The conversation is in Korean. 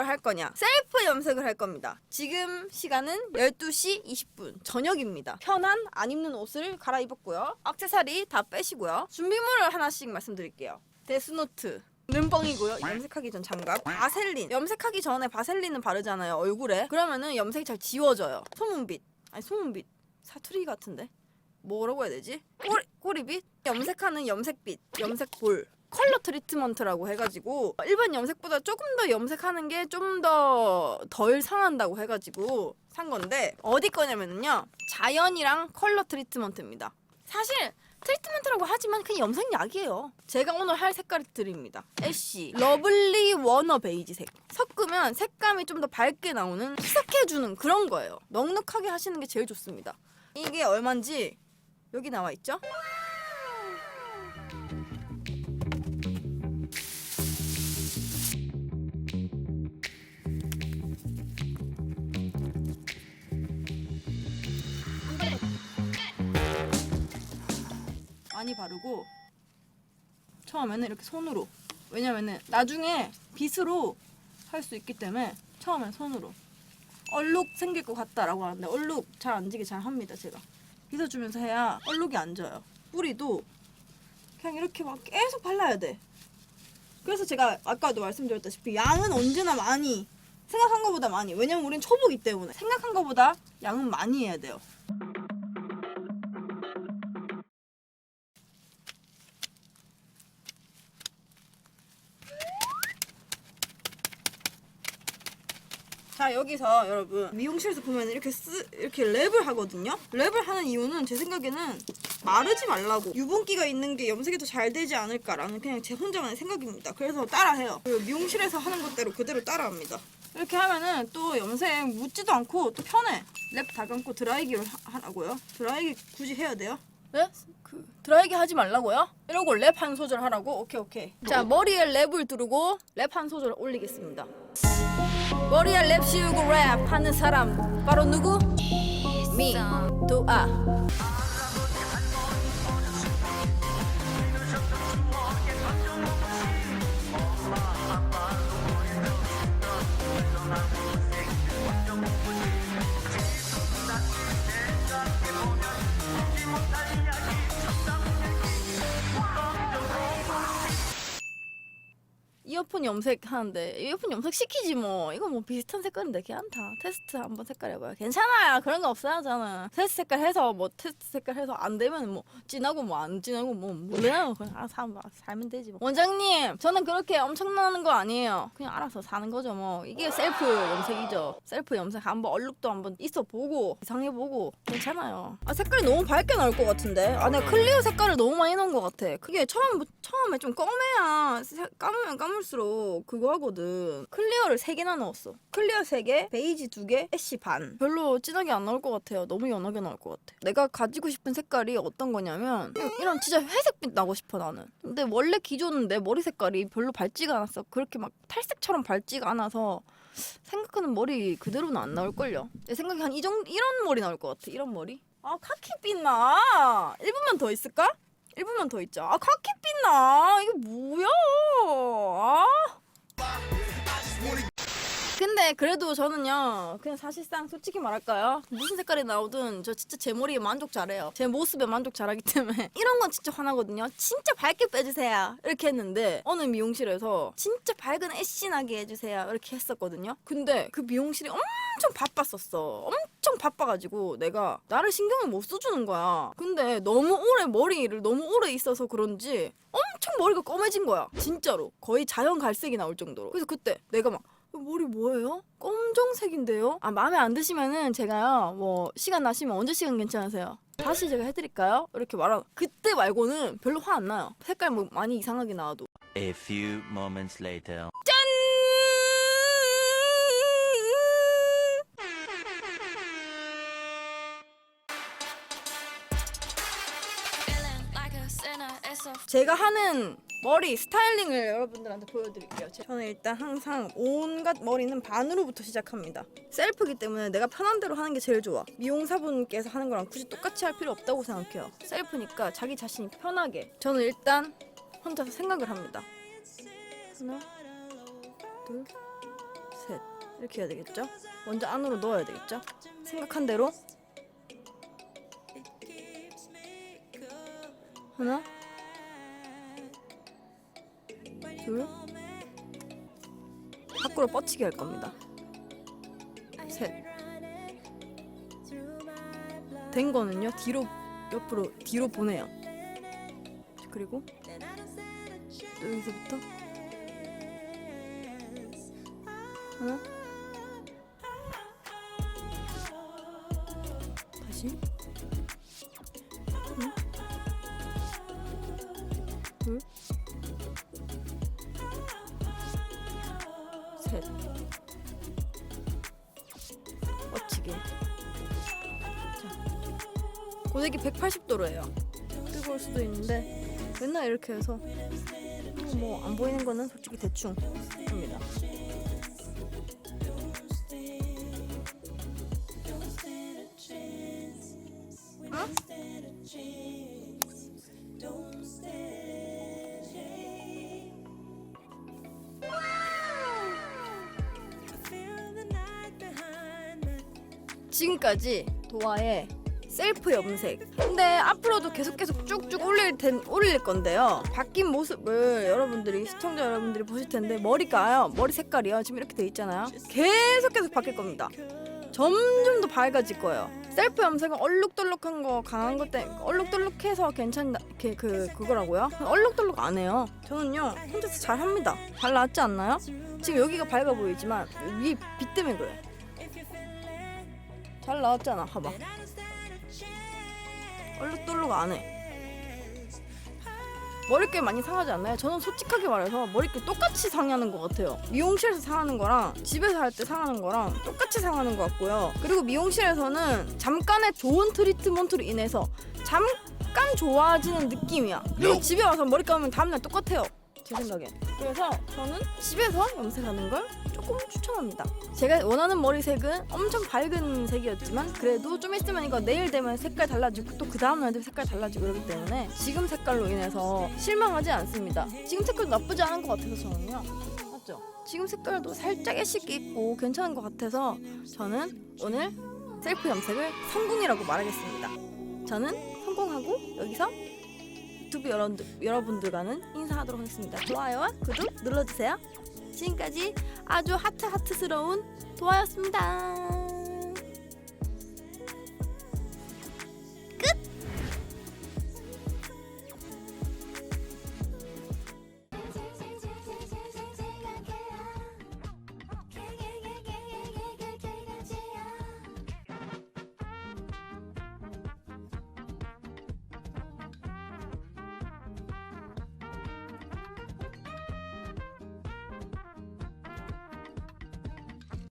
걸할 거냐? 셀프 염색을 할 겁니다. 지금 시간은 12시 20분. 저녁입니다. 편한 안 입는 옷을 갈아입었고요. 액세서리 다 빼시고요. 준비물을 하나씩 말씀드릴게요. 데스노트. 눈뻥이고요. 염색하기 전 장갑. 바셀린. 염색하기 전에 바셀린은 바르잖아요. 얼굴에. 그러면은 염색이 잘 지워져요. 소문빛. 아니 소문빛. 사투리 같은데. 뭐라고 해야 되지? 꼬리, 꼬리빛? 염색하는 염색빛, 염색볼. 컬러 트리트먼트라고 해가지고 일반 염색보다 조금 더 염색하는 게 좀 더 덜 상한다고 해가지고 산 건데 어디 거냐면요. 자연이랑 컬러 트리트먼트입니다. 사실 트리트먼트라고 하지만 그냥 염색약이에요. 제가 오늘 할 색깔을 드립니다. 애쉬. 러블리 워너 베이지색. 섞으면 색감이 좀 더 밝게 나오는 희석해주는 그런 거예요. 넉넉하게 하시는 게 제일 좋습니다. 이게 얼마인지 여기 나와 있죠? 많이 바르고 처음에는 이렇게 손으로. 왜냐면은 나중에 빗으로 할 수 있기 때문에 처음엔 손으로. 얼룩 생길 것 같다라고 하는데 얼룩 잘 안 지게 잘 합니다 제가. 빗어주면서 해야 얼룩이 안 져요. 뿌리도 그냥 이렇게 막 계속 발라야 돼. 그래서 제가 아까도 말씀드렸다시피 양은 언제나 많이 생각한 것보다 많이. 왜냐면 우린 초보기 때문에 생각한 것보다 양은 많이 해야 돼요 자 여기서 여러분 미용실에서 보면 이렇게 쓰 이렇게 랩을 하거든요. 랩을 하는 이유는 제 생각에는 마르지 말라고 유분기가 있는 게 염색이 더 잘 되지 않을까라는 그냥 제 혼자만의 생각입니다. 그래서 따라해요. 미용실에서 하는 것대로 그대로 따라합니다. 이렇게 하면은 또 염색 묻지도 않고 또 편해. 랩 다 감고 드라이기를 하- 하라고요. 드라이기 굳이 해야 돼요? 네? 그 드라이기 하지 말라고요? 이러고 랩 한 소절 하라고? 오케이 오케이. 자 머리에 랩을 두르고 랩 한 소절 올리겠습니다. 머리에 랩 씌우고 랩 하는 사람 바로 누구? 미, 도아 이어폰 염색 하는데 이어폰 염색 시키지 뭐. 이거 뭐 비슷한 색깔인데 괜찮다 테스트 한번 색깔 해봐요. 괜찮아요. 그런 거 없어요 저는. 테스트 색깔 해서 뭐 테스트 색깔 해서 안 되면 뭐 진하고 뭐 안 진하고 뭐 몰라요. 그냥 알아서 사- 살면 되지 뭐. 원장님 저는 그렇게 엄청나는 거 아니에요. 그냥 알아서 사는 거죠 뭐. 이게 셀프 염색이죠. 셀프 염색 한번 얼룩도 한번 있어 보고 이상해 보고 괜찮아요. 아 색깔이 너무 밝게 나올 것 같은데? 아 내가 클리어 색깔을 너무 많이 넣은 것 같아. 그게 처음 처음에 좀 검해야 세- 감으면 감을수록 그거 하거든. 클리어를 세 개나 넣었어. 클리어 세개 베이지 두개 애쉬 반. 별로 진하게 안 나올 것 같아요. 너무 연하게 나올 것 같아. 내가 가지고 싶은 색깔이 어떤 거냐면 이- 이런 진짜 회색빛 나고 싶어 나는. 근데 원래 기존은 내 머리 색깔이 별로 밝지가 않았어. 그렇게 막 탈색처럼 밝지가 않아서 생각하는 머리 그대로는 안 나올걸요. 내 생각에 한 이 정도 이런 머리 나올 것 같아. 이런 머리? 아 카키빛 나! 1분만 더 있을까? 1분만 더 있자. 아 카키 빛 나. 이게 뭐야? 아 근데 그래도 저는요 그냥 사실상 솔직히 말할까요? 무슨 색깔이 나오든 저 진짜 제 머리에 만족 잘해요. 제 모습에 만족 잘하기 때문에. 이런 건 진짜 화나거든요. 진짜 밝게 빼주세요. 이렇게 했는데 어느 미용실에서 진짜 밝은 애쉬나게 해주세요. 이렇게 했었거든요. 근데 그 미용실이 엄청 바빴었어. 엄청 바빠가지고 내가 나를 신경을 못 써주는 거야. 근데 너무 오래 머리를 너무 오래 있어서 그런지 엄청 머리가 검해진 거야. 진짜로. 거의 자연 갈색이 나올 정도로. 그래서 그때 내가 막 머리 뭐예요? 검정색인데요? 아 마음에 안 드시면은 제가요 뭐 시간 나시면 언제 시간 괜찮으세요? 다시 제가 해드릴까요? 이렇게 말하 그때 말고는 별로 화 안 나요 색깔 뭐 많이 이상하게 나와도 A few moments later. 짠! 제가 하는 머리 스타일링을 여러분들한테 보여드릴게요. 제- 저는 일단 항상 온갖 머리는 반으로부터 시작합니다. 셀프기 때문에 내가 편한 대로 하는 게 제일 좋아. 미용사분께서 하는 거랑 굳이 똑같이 할 필요 없다고 생각해요. 셀프니까 자기 자신이 편하게. 저는 일단 혼자서 생각을 합니다. 하나, 둘, 셋 이렇게 해야 되겠죠? 먼저 안으로 넣어야 되겠죠? 생각한 대로 하나, 밖으로 뻗치게 할 겁니다. 셋. 된 거는요 뒤로 옆으로 뒤로 보내요. 그리고 또 여기서부터 하나 다시 뻗치게 자 고데기 180도로예요. 뜨거울 수도 있는데 맨날 이렇게 해서 뭐 안 보이는 거는 솔직히 대충 합니다. 지금까지 도화의 셀프 염색. 근데 앞으로도 계속 계속 쭉쭉 올릴 텐 올릴 건데요. 바뀐 모습을 여러분들이 시청자 여러분들이 보실 텐데 머리가요. 머리 색깔이요. 지금 이렇게 돼 있잖아요. 계속 계속 바뀔 겁니다. 점점 더 밝아질 거예요. 셀프 염색은 얼룩덜룩한 거 강한 것 때문에 얼룩덜룩해서 괜찮다 그, 그 그거라고요. 얼룩덜룩 안 해요. 저는요 혼자서 잘 합니다. 잘 나왔지 않나요? 지금 여기가 밝아 보이지만 위에 빛 때문에 그래. 잘 나왔잖아. 봐봐. 얼룩덜룩 안 해. 머릿결 많이 상하지 않나요? 저는 솔직하게 말해서 머릿결 똑같이 상하는 것 같아요. 미용실에서 상하는 거랑 집에서 할 때 상하는 거랑 똑같이 상하는 것 같고요. 그리고 미용실에서는 잠깐의 좋은 트리트먼트로 인해서 잠깐 좋아지는 느낌이야. 그리고 집에 와서 머리 감으면 다음날 똑같아요. 제 생각엔. 그래서 저는 집에서 염색하는 걸 조금 추천합니다. 제가 원하는 머리색은 엄청 밝은 색이었지만 그래도 좀 있으면 이거 내일 되면 색깔 달라지고 또 그 다음 날도 색깔 달라지고 그러기 때문에 지금 색깔로 인해서 실망하지 않습니다. 지금 색깔도 나쁘지 않은 것 같아서 저는요. 맞죠? 지금 색깔도 살짝 애쉬기 있고 괜찮은 것 같아서 저는 오늘 셀프 염색을 성공이라고 말하겠습니다. 저는 성공하고 여기서 유튜브 여러분들, 여러분들과는 인사하도록 하겠습니다. 좋아요와 구독 눌러주세요. 지금까지 아주 하트 하트스러운 도아였습니다.